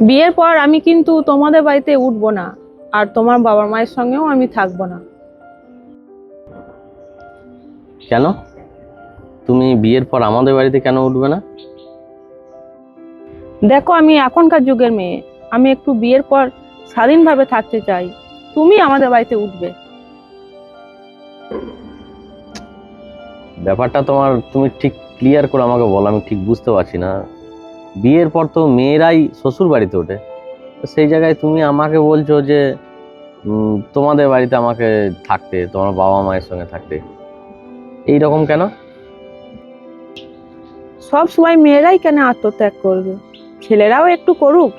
বিয়ের পর আমি কিন্তু তোমাদের বাড়িতে উঠবো না আর তোমার বাবা মায়ের সঙ্গেও আমি থাকব না। কেন? তুমি বিয়ের পর আমাদের বাড়িতে কেন উঠবে না? দেখো আমি এখনকার যুগের মেয়ে। আমি একটু বিয়ের পর স্বাধীনভাবে থাকতে চাই। তুমি আমাদের বাড়িতে উঠবে। ব্যাপারটা তোমার তুমি ঠিক ক্লিয়ার করে আমাকে বলো আমি ঠিক বুঝতে পারছি না। বিয়ের পর তো মেয়েরাই শ্বশুর বাড়িতে ওঠে। সেই জায়গায় তুমি আমাকে বলছো যে তোমাদের বাড়িতে আমাকে থাকতে তোমার বাবা মায়ের সঙ্গে থাকতে। এই রকম কেন? সব সময় মেয়েরাই কেন আত্মত্যাগ করবে? ছেলেরাও একটু করুক।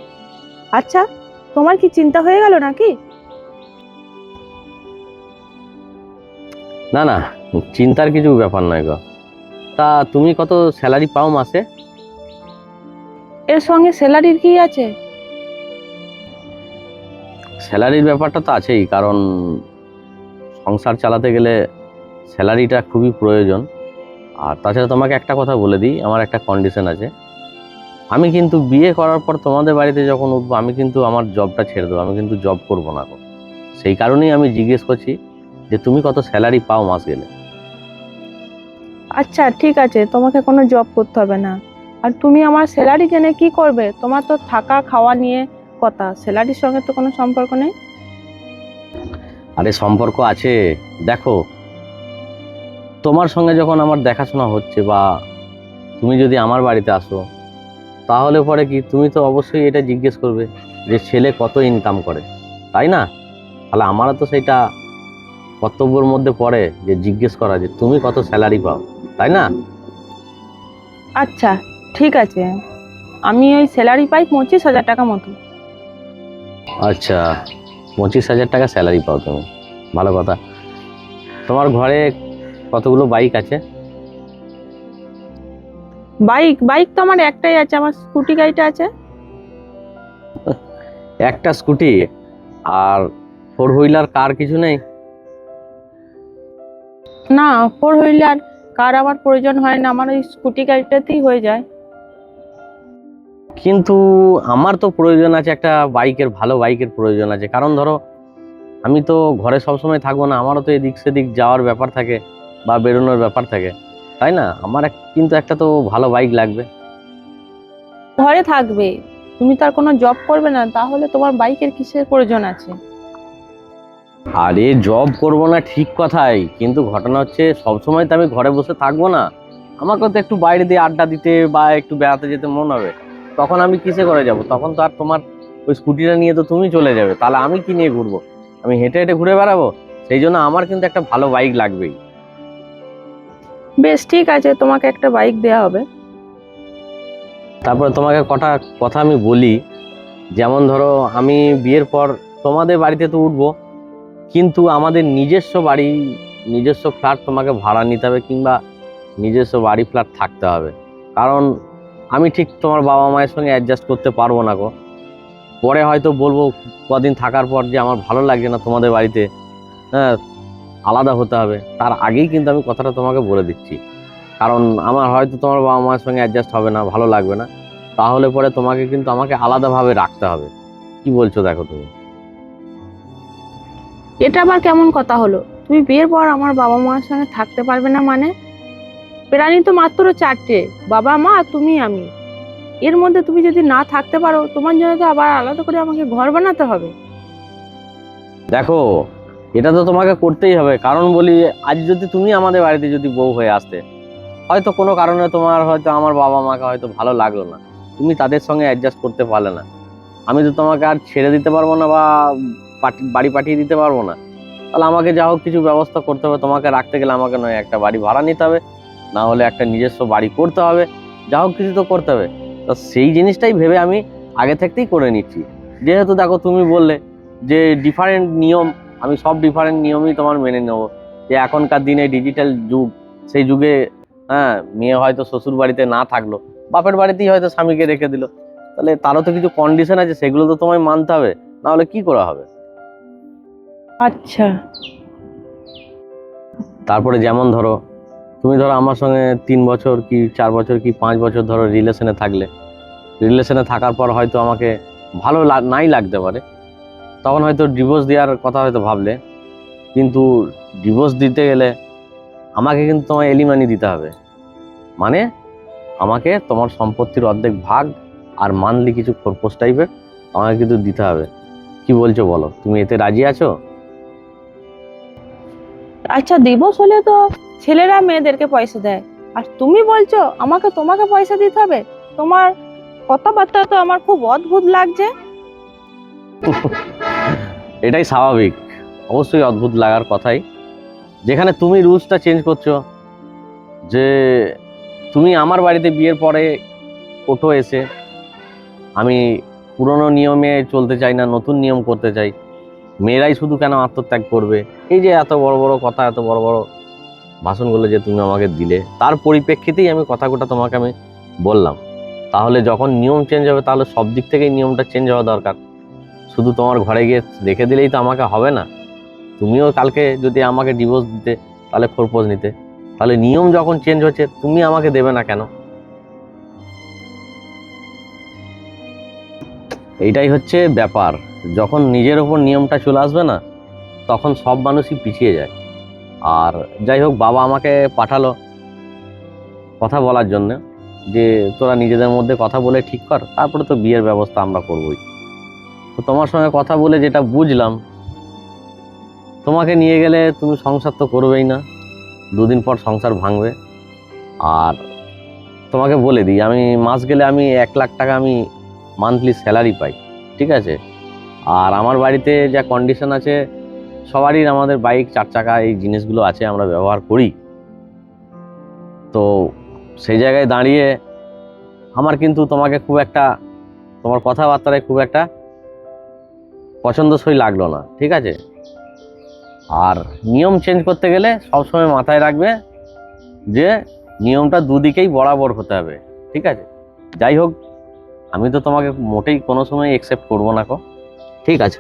আচ্ছা তোমার কি চিন্তা হয়ে গেল নাকি? না না চিন্তার কিছু ব্যাপার নয় গো। তা তুমি কত স্যালারি পাও মাসে? এর সঙ্গে স্যালারির কি আছে? স্যালারির ব্যাপারটা তো আছেই কারণ সংসার চালাতে গেলে স্যালারিটা খুবই প্রয়োজন। আর তাছাড়া তোমাকে একটা কথা বলে দিই আমার একটা কন্ডিশন আছে। আমি কিন্তু বিয়ে করার পর তোমাদের বাড়িতে যখন উঠবো আমি কিন্তু আমার জবটা ছেড়ে দেবো আমি কিন্তু জব করব না সেই কারণেই আমি জিজ্ঞেস করছি যে তুমি কত স্যালারি পাও মাস গেলে? আচ্ছা ঠিক আছে তোমাকে কোনো জব করতে হবে না। আর তুমি আমার স্যালারি জেনে কি করবে? তোমার তো থাকা খাওয়া নিয়ে কথা। স্যালারির সঙ্গে তো কোনো সম্পর্ক নেই? আরে সম্পর্ক আছে। দেখো তোমার সঙ্গে যখন আমার দেখাশোনা হচ্ছে বা তুমি যদি আমার বাড়িতে আসো তাহলে পরে কি তুমি তো অবশ্যই এটা জিজ্ঞেস করবে যে ছেলে কত ইনকাম করে তাই না? তাহলে আমারও তো সেটা কর্তব্যের মধ্যে পড়ে যে জিজ্ঞেস করা যে তুমি কত স্যালারি পাও তাই না? আচ্ছা ঠিক আছে। আমি ওই স্যালারি পাই পঁচিশ হাজার টাকা মতো। আচ্ছা পঁচিশ হাজার টাকা স্যালারি পাও তুমি। ভালো কথা। তোমার ঘরে কতগুলো বাইক আছে? বাইক বাইক তো আমার একটাই আছে আমার স্কুটি গাড়িটা আছে। একটা স্কুটি আর ফোর হুইলার কার কিছু নেই? না ফোর হুইলার কার আমার প্রয়োজন হয় না আমার ওই স্কুটি গাড়িটাতেই হয়ে যায়। কিন্তু আমার তো প্রয়োজন আছে একটা বাইকের ভালো বাইকের প্রয়োজন আছে। কারণ ধরো আমি তো ঘরে সবসময় থাকব না আমারও তো এদিক সেদিক যাওয়ার ব্যাপার থাকে বা বেরোনোর ব্যাপার থাকে। তাই না? আমার কিন্তু একটা তো ভালো বাইক লাগবে। ঘরে থাকবে। তুমি তো আর কোনো জব করবে না তাহলে তোমার বাইকের কিসের প্রয়োজন আছে? আরে জব করব না ঠিক কথাই কিন্তু ঘটনা হচ্ছে সবসময় তো আমি ঘরে বসে থাকব না। আমাকে তো একটু বাইরে দিয়ে আড্ডা দিতে বা একটু বেড়াতে যেতে মন হবে। তখন আমি কিসে করে যাব? তখন তো আর তোমার ওই স্কুটিটা নিয়ে তো তুমি চলে যাবে। তাহলে আমি কি নিয়ে ঘুরবো? আমি হেঁটে হেঁটে ঘুরে বেড়াবো? সেই জন্য আমার কিন্তু একটা ভালো বাইক লাগবেই। বেশ ঠিক আছে তোমাকে একটা বাইক দেওয়া হবে। তারপরে তোমাকে কটা কথা আমি বলি। যেমন ধরো আমি বিয়ের পর তোমাদের বাড়িতে তো উঠবো কিন্তু আমাদের নিজস্ব বাড়ি নিজস্ব ফ্ল্যাট তোমাকে ভাড়া নিতে হবে কিংবা নিজস্ব বাড়ি ফ্ল্যাট থাকতে হবে। কারণ আমি ঠিক তোমার বাবা মায়ের সঙ্গে অ্যাডজাস্ট করতে পারব না গো। পরে হয়তো বলব কদিন থাকার পর যে আমার ভালো লাগছে না তোমাদের বাড়িতে। হ্যাঁ আলাদা হতে হবে। তার আগেই কিন্তু আমি কথাটা তোমাকে বলে দিচ্ছি। কারণ আমার হয়তো তোমার বাবা মায়ের সঙ্গে অ্যাডজাস্ট হবে না, ভালো লাগবে না। তাহলে পরে তোমাকে কিন্তু আমাকে আলাদাভাবে রাখতে হবে। কি বলছো দেখো তুমি? এটা আবার কেমন কথা হলো? তুমি বিয়ের পর আমার বাবা মার সঙ্গে থাকতে পারবে না মানে? প্রাণী তো মাত্র চারটে। বাবা মা, তুমি, আমি। এর মধ্যে তুমি যদি না থাকতে পারো, তোমার জন্য তো আবার আলাদা করে আমাকে ঘর বানাতে হবে। দেখো, এটা তো তোমাকে করতেই হবে। কারণ বলি, আজ যদি তুমি আমাদের বাড়িতে যদি বউ হয়ে আসতে, হয়তো কোনো কারণে তোমার হয়তো আমার বাবা মাকে হয়তো ভালো লাগল না। তুমি তাদের সঙ্গে অ্যাডজাস্ট করতে পারলে না। আমি তো তোমাকে আর ছেড়ে দিতে পারব না বা বাড়ি পাঠিয়ে দিতে পারব না। তাহলে আমাকে যা হোক কিছু ব্যবস্থা করতে হবে। তোমাকে রাখতে গেলে আমাকে নয়, একটা বাড়ি ভাড়া নিতে হবে। না হলে একটা নিজস্ব বাড়ি করতে হবে যা হোক কিছু তো করতে হবে। তো সেই জিনিসটাই ভেবে আমি আগে থাকতেই করে নিচ্ছি। যেহেতু দেখো তুমি বললে যে ডিফারেন্ট নিয়ম আমি সব ডিফারেন্ট নিয়মই তোমার মেনে নেব। যে এখনকার দিনে ডিজিটাল যুগ সেই যুগে হ্যাঁ মেয়ে হয়তো শ্বশুর বাড়িতে না থাকল বাপের বাড়িতেই হয়তো স্বামীকে রেখে দিল। তাহলে তারও তো কিছু কন্ডিশন আছে সেগুলো তো তোমায় মানতে হবে না হলে কি করা হবে? আচ্ছা। তারপরে যেমন ধরো তুমি ধরো আমার সঙ্গে তিন বছর কি চার বছর কি পাঁচ বছর ধরো রিলেশনে থাকলে। রিলেশনে থাকার পর হয়তো আমাকে ভালো নাই লাগতে পারে। তখন হয়তো ডিভোর্স দেওয়ার কথা হয়তো ভাবলে। কিন্তু ডিভোর্স দিতে গেলে আমাকে কিন্তু তোমার এলিমানি দিতে হবে। মানে আমাকে তোমার সম্পত্তির অর্ধেক ভাগ আর মানলি কিছু খরপোশ টাইপের আমাকে কিন্তু দিতে হবে। কি বলছো বলো? তুমি এতে রাজি আছো? আচ্ছা দিবস হলে তো ছেলেরা মেয়েদেরকে পয়সা দেয়। আর তুমি বলছো, আমাকে তোমাকে পয়সা দিতে হবে? তোমার কথাবার্তা তো আমার খুব অদ্ভুত লাগছে। এটাই স্বাভাবিক। অবশ্যই অদ্ভুত লাগার কথাই। যেখানে তুমি রুলসটা চেঞ্জ করছ, যে তুমি আমার বাড়িতে বিয়ের পরে ওঠো এসে, আমি পুরনো নিয়মে চলতে চাই না, নতুন নিয়ম করতে চাই, মেয়েরাই শুধু কেন আত্মত্যাগ করবে? এই যে এত বড় বড় কথা, এত বড় বড় ভাষণগুলো যে তুমি আমাকে দিলে, তার পরিপ্রেক্ষিতেই আমি কথাগুলো তোমাকে আমি বললাম। তাহলে যখন নিয়ম চেঞ্জ হবে, তাহলে সব দিক থেকেই নিয়মটা চেঞ্জ হওয়া দরকার। শুধু তোমার ঘরে গিয়ে রেখে দিলেই তো আমাকে হবে না। তুমিও কালকে যদি আমাকে ডিভোর্স দিতে, তাহলে খোরপোজ নিতে। তাহলে নিয়ম যখন চেঞ্জ হচ্ছে, তুমি আমাকে দেবে না কেন? এইটাই হচ্ছে ব্যাপার। যখন নিজের ওপর নিয়মটা চলে আসবে না, তখন সব মানুষই পিছিয়ে যায়। আর যাই হোক, বাবা আমাকে পাঠালো কথা বলার জন্য যে, তোরা নিজেদের মধ্যে কথা বলে ঠিক কর, তারপরে তো বিয়ের ব্যবস্থা আমরা করবোই। তো তোমার সঙ্গে কথা বলে যেটা বুঝলাম, তোমাকে নিয়ে গেলে তুমি সংসার তো করবেই না, দুদিন পর সংসার ভাঙবে। আর তোমাকে বলে দিই, আমি মাস গেলে আমি এক লাখ টাকা আমি মান্থলি স্যালারি পাই, ঠিক আছে? আর আমার বাড়িতে যা কন্ডিশন আছে সবারই আমাদের বাইক চার চাকা এই জিনিসগুলো আছে, আমরা ব্যবহার করি। তো সেই জায়গায় দাঁড়িয়ে আমার কিন্তু তোমাকে খুব একটা, তোমার কথাবার্তায় খুব একটা পছন্দসই লাগল না, ঠিক আছে? আর নিয়ম চেঞ্জ করতে গেলে সবসময় মাথায় রাখবে যে নিয়মটা দুদিকেই বরাবর হতে হবে, ঠিক আছে? যাই হোক, আমি তো তোমাকে মোটেই কোনো সময় একসেপ্ট করব না কো ঠিক আছে?